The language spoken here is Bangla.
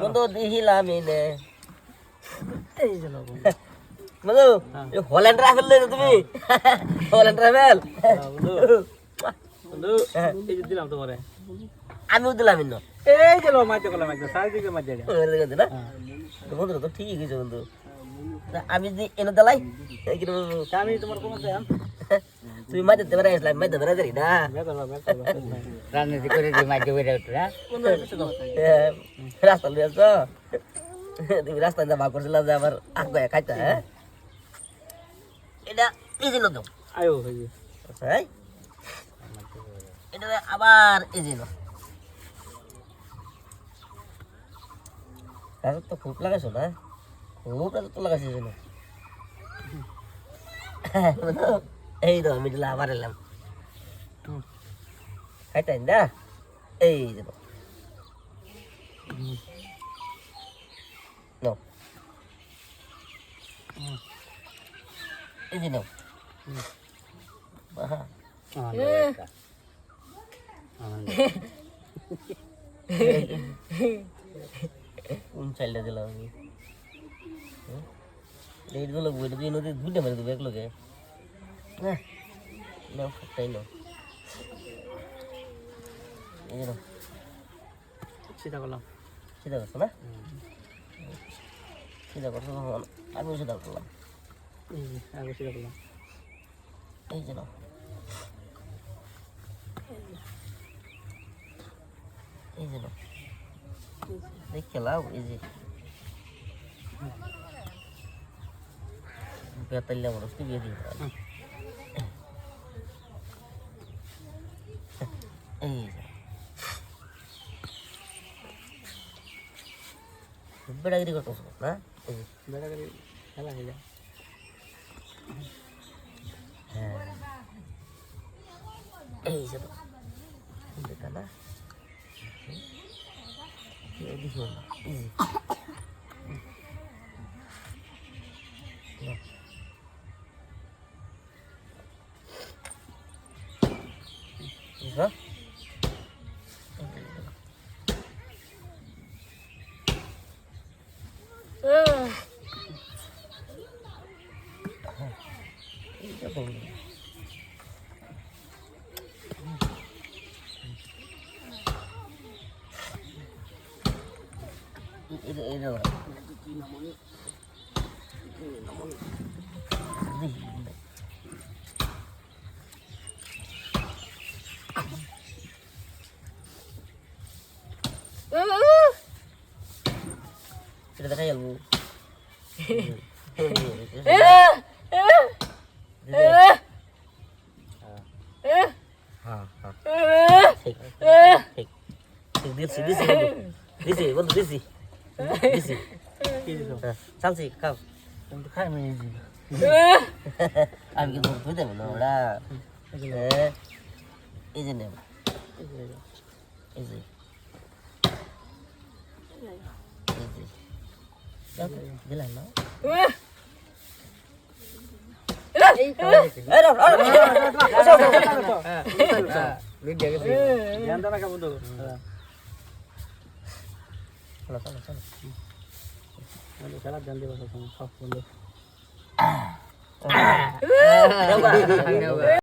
বন্ধু দেখিলাম এনে এই যে লোক বন্ধু। হল্যান্ড ট্রাভেল তুমি? হল্যান্ড ট্রাভেল বন্ধু। বন্ধু এই যে দিলাম তোমারে। আমিও দিলাম ইন্ন। এই যে মাঝে করলাম একদম চারিদিকে মাঝে না? বন্ধু তো ঠিক আছে বন্ধু। আমি যদি এনে দিলাই আমি তোমার কোনো তুমি মাঝে দেবে আসলাম মাঝে দেবে যাই না বেতন রাজনীতি করে যে মাঝে বেড়ে উঠে না। হ্যাঁ, রাস্তা আসছো তুমি রাস্তা যা ভাগ করছিলাম যে আবার আগে খাইতে হ্যাঁ? এটা এই জন্য দাও আয়ো। হ্যাঁ এটা আবার এই গাছ তো খুব লাগাইছো না? খুব গাছ তো লাগাইছো জন্য এই তো আমি দিলাম আবার এলাম খাইতে দা? এই যে No. এই যে নাও। কোন চাইল্ডটা দিলাম আমি? লেটগুলো বইটা তুই নদী দুইটা মেরে দেবো একলোকে হ্যাঁ নাও তাই নাও এই নাও সেটা করলাম সিধা করছ না সিধা করছ তখন আমিও সিধা করলাম আগে সেটা করলাম এই যে নাও এই যে নাও দেখে লাও এই যে বেতাল্লা মানুষ তুই বিয়ে দিয়ে দিলাম। এই যে বেড়াগিরি করতেছ না এই যে বেড়া করে খেলা হয়ে যায় হ্যাঁ এই যে তো দেখা না এই দেখো না এই যে আমি এই যে আমি কিন্তু ধুই দেবো না ওরা হ্যাঁ এই যে নেব এই যে এই যে এই যে খেলা ধ্যান সব বন্ধু।